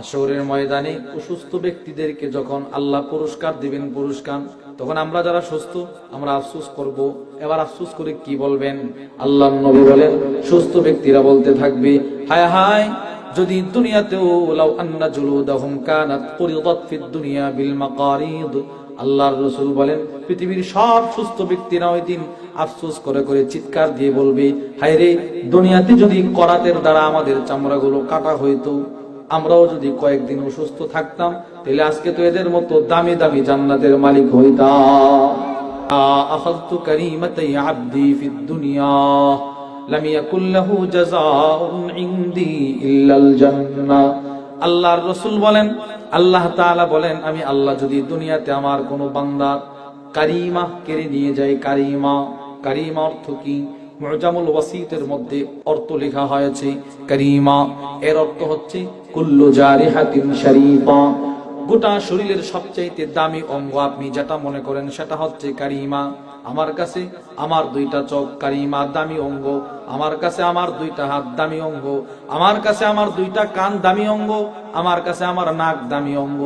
আসরের ময়দানে অসুস্থ ব্যক্তিদেরকে যখন আল্লাহ পুরস্কার দিবেন পুরস্কার, তখন আমরা যারা সুস্থ, আমরা আফসোস করব। এবার আফসোস করে কি বলবেন? আল্লাহ নবী বলেন, সুস্থ ব্যক্তিরা বলতে থাকবে, হায় হায়, যদি দুনিয়াতেও লাউ আন্না জুলুদাহুম কানাত কুরিদাত ফিদ দুনিয়া বিল মাকারিদ। আল্লাহর রসুল বলেন, পৃথিবীর সব সুস্থ ব্যক্তিরা ওই দিন আফসোস করে করে চিৎকার দিয়ে বলবে, হায় রে, দুনিয়াতে যদি করাতের দ্বারা আমাদের চামড়াগুলো কাটা হইতো আমরাও যদি কয়েকদিন অসুস্থ থাকতাম তাহলে আজকে তো এদের মতো দামি দামি জান্নাতের মালিক হইতাম أخذت كريمتي عبدي في الدنيا لم يكن له جزاء عندي إلا الجنة আল্লাহর রসুল বলেন আল্লাহ তাআলা বলেন আমি আল্লাহ যদি দুনিয়াতে আমার কোন বান্দা কারিমা কেড়ে নিয়ে যাই কারিমা কারিমা অর্থ কি মুজামুল ওয়াসিতের মধ্যে অর্থ লেখা হয়েছে কারিমা। এর অর্থ হচ্ছে, কুল্লু জারিহাতিন শরীফা। গোটা শরীরের সবচাইতে দামি অঙ্গ আপনি যেটা মনে করেন সেটা হচ্ছে কারিমা। আমার কাছে আমার দুইটা চোখ কারিমা দামি অঙ্গ, আমার কাছে আমার দুইটা হাত দামি অঙ্গ, আমার কাছে আমার দুইটা কান দামি অঙ্গ, আমার কাছে আমার নাক দামি অঙ্গ,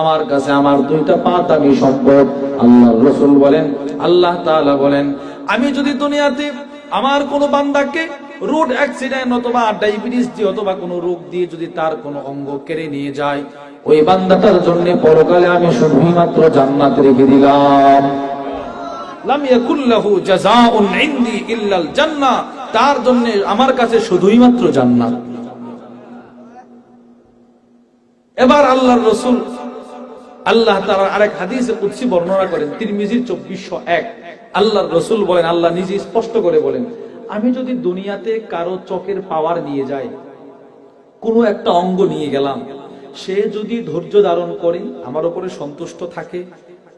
আমার কাছে আমার দুইটা পা দামি সম্পদ। আল্লাহ রসুল বলেন, আল্লাহ তাআলা বলেন, আমি যদি দুনিয়াতে আমার কোন বান্দাকে রোড অ্যাক্সিডেন্ট অথবা ডায়াবেটিস দিয়ে অথবা কোনো রোগ দিয়ে যদি তার কোনো অঙ্গ কেড়ে নিয়ে যায়, ওই বান্দাটার জন্য পরকালে আমি শুধুই মাত্র জান্নাত রেখে দিলাম। তার জন্য আমার কাছে শুধুই মাত্র জান্নাত। এবার আল্লাহর রাসূল আল্লাহ তাআলা আরেক হাদিসে কুদসি বর্ণনা করেন, তিরমিজির 2401 আল্লাহর রাসূল বলেন, আল্লাহ নিজে স্পষ্ট করে বলেন, আমি যদি দুনিয়াতে কারও চোখের পাওয়ার নিয়ে যাই, কোনো একটা অঙ্গ নিয়ে গেলাম, সে যদি ধৈর্য ধারণ করে, আমার উপরে সন্তুষ্ট থাকে,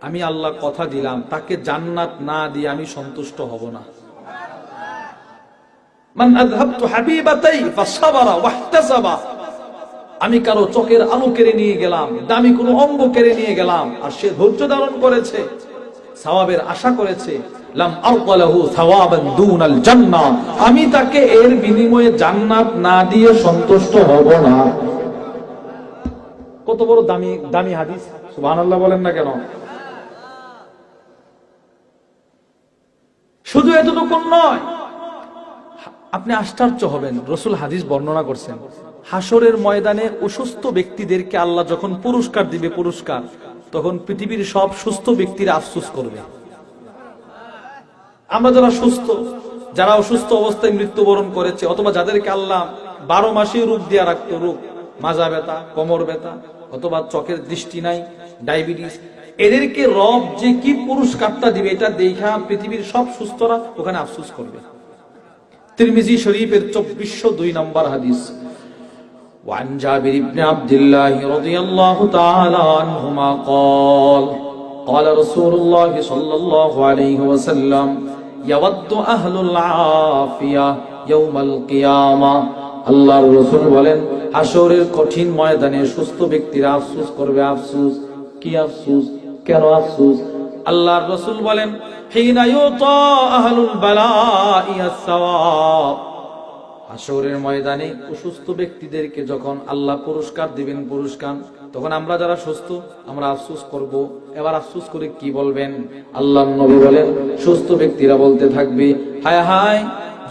আমি আল্লাহ কথা দিলাম, তাকে জান্নাত না দিয়ে আমি সন্তুষ্ট হব না। মান আযহাবতু হাবিবাতাই ফাসাবারা ওয়াহতাসাবা। আমি কারও চোখের আলো কেড়ে নিয়ে গেলাম, দামি কোনো অঙ্গ কেড়ে নিয়ে গেলাম, আর সে ধৈর্য ধারণ করেছে, সওয়াবের আশা করেছে আমি তাকে এর বিনিময়ে জান্নাত না দিয়ে সন্তুষ্ট হব না। কত বড় দামি দামি হাদিস, সুবহানাল্লাহ বলেন না কেন? শুধু এতটুকু নয় আপনি আশ্চর্য হবেন, রসুল হাদিস বর্ণনা করছেন। হাসরের ময়দানে অসুস্থ ব্যক্তিদেরকে আল্লাহ যখন পুরস্কার দিবে পুরস্কার, তখন পৃথিবীর সব সুস্থ ব্যক্তিরা আফসোস করবে। আমরা যারা সুস্থ, যারা অসুস্থ অবস্থায় মৃত্যুবরণ করেছে, অথবা যাদেরকে আল্লাহ বারো মাসে রূপ দিয়া রাখতো রূপ মাজা ব্যথা, কোমর ব্যথা, অথবা চোখের দৃষ্টি নাই, ডায়াবেটিস, এদেরকে রব যে কি পুরস্কারটা দিবে, এটা দেখা পৃথিবীর সব সুস্থরা ওখানে আফসুস করবে। তিরমিজি শরীফের চব্বিশশো দুই নম্বর হাদিস وعن جابر بن عبد الله رضي الله تعالى عنهما قال قال رسول الله صلى الله عليه وسلم يود أهل العافية يوم القيامة আল্লাহর রসুল বলেন হাসরের কঠিন ময়দানে সুস্থ ব্যক্তিরা আফসোস করবে আফসোস কি আফসোস কেন আফসোস আল্লাহর রসুল বলেন ময়দানে অসুস্থ ব্যক্তিদেরকে যখন আল্লাহ পুরস্কার দিবেন পুরস্কার, তখন আমরা যারা সুস্থ, আমরা আফসোস করব। এবার আফসোস করে কি বলবেন? আল্লাহ নবী বলেন, সুস্থ ব্যক্তিরা বলতে থাকবে, হায় হায়,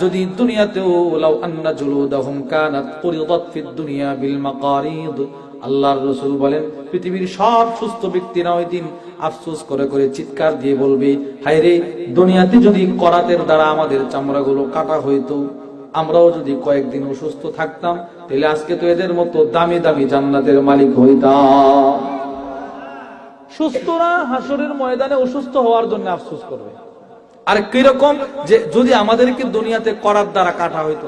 যদি দুনিয়াতেও লাউ আন্না জুলুদাহুম কানাত ফিদ দুনিয়া বিল মাকারিদ আল্লাহর রসুল বলেন, পৃথিবীর সব সুস্থ ব্যক্তিরা ওই দিন আফসোস করে করে চিৎকার দিয়ে বলবে হায় রে দুনিয়াতে যদি করাতের দ্বারা আমাদের চামড়াগুলো কাটা হইতো, আমরাও যদি কয়েকদিন অসুস্থ থাকতাম, তাহলে আজকে তো এদের মতো দামি দামি জান্নাতের মালিক হইতাম। সুস্থরা হাসরের ময়দানে অসুস্থ হওয়ার জন্য আফসোস করবে। আর কীরকম যে যদি আমাদেরকে দুনিয়াতে করার দ্বারা কাটা হইতো